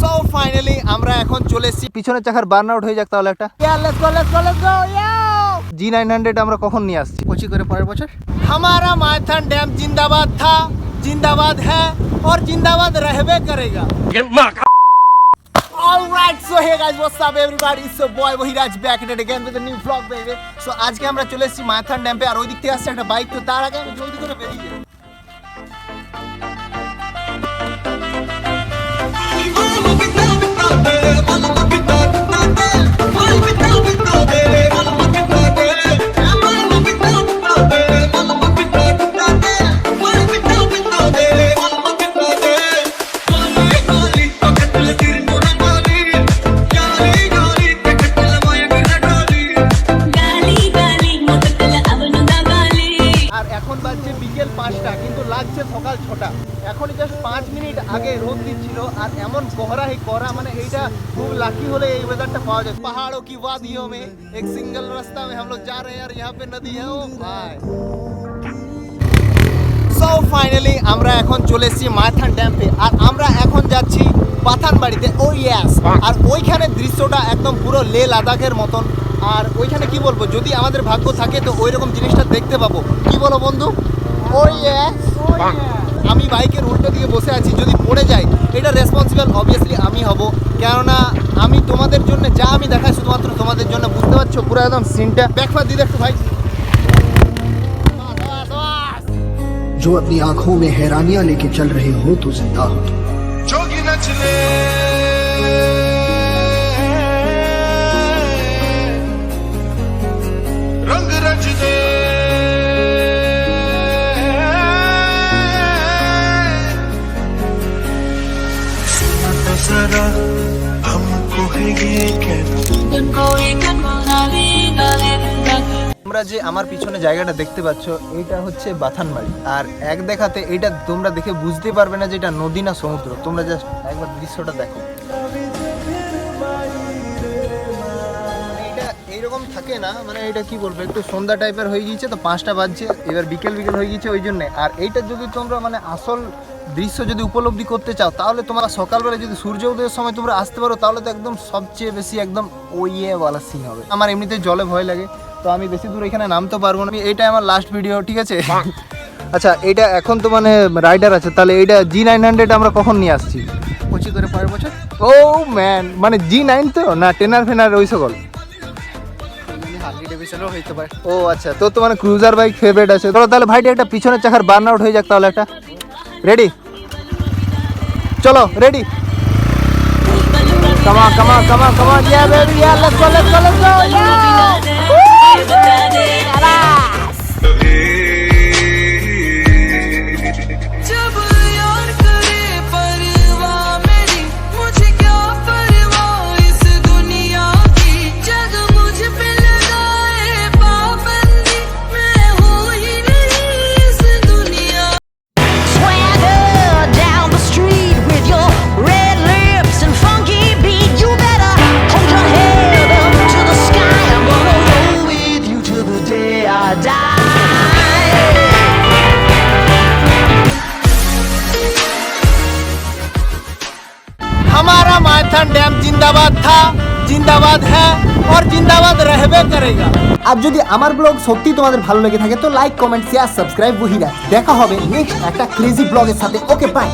So finally আমরা এখন চলে এসেছি পিছনের চাকার বার্ন আউট হয়ে যাক তাহলে একটা জি নাইন হান্ড্রেড আমরা কখন নিয়ে আসছি কোচি করে পরের বছর हमारा माथन डैम जिंदाबाद था जिंदाबाद है और जिंदाबाद रहबे करेगा Alright, so hey guys, what's up everybody? It's your boy Wahiraj back at it again with a new vlog baby. So আজকে আমরা চলে এসেছি মাথান ড্যাম্পে আর ওই দিক থেকে আসছে একটা বাইক তো তার আগে আমি জলদি করে বেরিয়ে যাই কিন্তু লাগছে সকাল ছটা এখনই জাস্ট পাঁচ মিনিট আগে রোদ দিচ্ছিল আর এমন কোহরা হে কোহরা মানে এইটা খুব লাকি হলে এই ওয়েদারটা পাওয়া যায় পাহাড়ों की वादियों में एक सिंगल रास्ता में हम लोग जा रहे हैं और यहाँ पे नदी है ओ भाई সো ফাইনালি আমরা এখন চলে এসেছি মাথান ড্যাম্পে আর আমরা এখন যাচ্ছি পাথান বাড়িতে ও ইয়াস আর ওইখানে দৃশ্যটা একদম পুরো লে লাদাখের মতন আর ওইখানে কি বলবো যদি আমাদের ভাগ্য থাকে তো ওই রকম জিনিসটা দেখতে পাবো কি বলো বন্ধু ও ইয়াস আমি বাইকের উল্টো দিকে বসে আছি যদি পড়ে যাই এটা রেসপন্সিবল অবভিয়াসলি আমি হব কেননা আমি তোমাদের জন্য যা আমি দেখাই শুধুমাত্র তোমাদের জন্য বুঝতে পারছো পুরো একদম সিনটা ব্যাকফা দিদি একটু ভাই जो अपनी आंखों में हैरानियां लेके चल रहे हो तो जिंदा हो जोगी नचले जरा हमको है ये कहना কোই কন গালি গালি গালি তোমরা যে আমার পিছনে জায়গাটা দেখতে পাচ্ছ এইটা হচ্ছে বাথানবাড়ি আর এক দেখাতে এইটা তোমরা দেখে বুঝতে পারবে না যে এটা নদী না সমুদ্র তোমরা জাস্ট একবার দৃশ্যটা দেখো মানে এটা এইরকম থাকে না মানে এটা কি বলবো একটু সন্ধ্যা টাইপের হয়ে গিয়েছে তো পাঁচটা বাজছে এবার বিকেল বিকেল হয়ে গিয়েছে ওই জন্যে আর এইটা যদি তোমরা মানে আসল দৃশ্য যদি উপলব্ধি করতে চাও তাহলে তোমরা সকালবেলা যদি সূর্য উদয়ের সময় তোমরা আসতে পারো তাহলে তো একদম সবচেয়ে বেশি একদম ওইয়েওয়ালা সিন হবে। আমার এমনিতে জলে ভয় লাগে তো আমি বেশি দূর এখানে নামতে পারব না। আমি এইটাই আমার লাস্ট ভিডিও ঠিক আছে? আচ্ছা এটা এখন তো মানে রাইডার আছে তাহলে এইটা জি নাইন হান্ড্রেড আমরা কখন নিয়ে আসছি? কোচি করে পরের বছর। ও ম্যান মানে জি নাইন তো? না টেনার ফেনার ওই সকল? ও আচ্ছা তোর তো মানে ক্রুজার বাইক ফেভারিট আছে। তাহলে ভাইটি একটা পিছনের চাকার বার্ন আউট হয়ে যাক তাহলে একটা। রেডি চলো রেডি কামা কামা কামা কামা yeah baby yeah let's go let's go let's go हमारा माथन डैम जिंदाबाद था जिंदाबाद है और जिंदाबाद रहबे करेगा আর যদি আমার ব্লগ সত্যি তোমাদের ভালো লেগে থাকে তো লাইক কমেন্ট শেয়ার সাবস্ক্রাইব বহিরা দেখা হবে নেক্সট একটা ক্রেজি ব্লগের সাথে ওকে বাই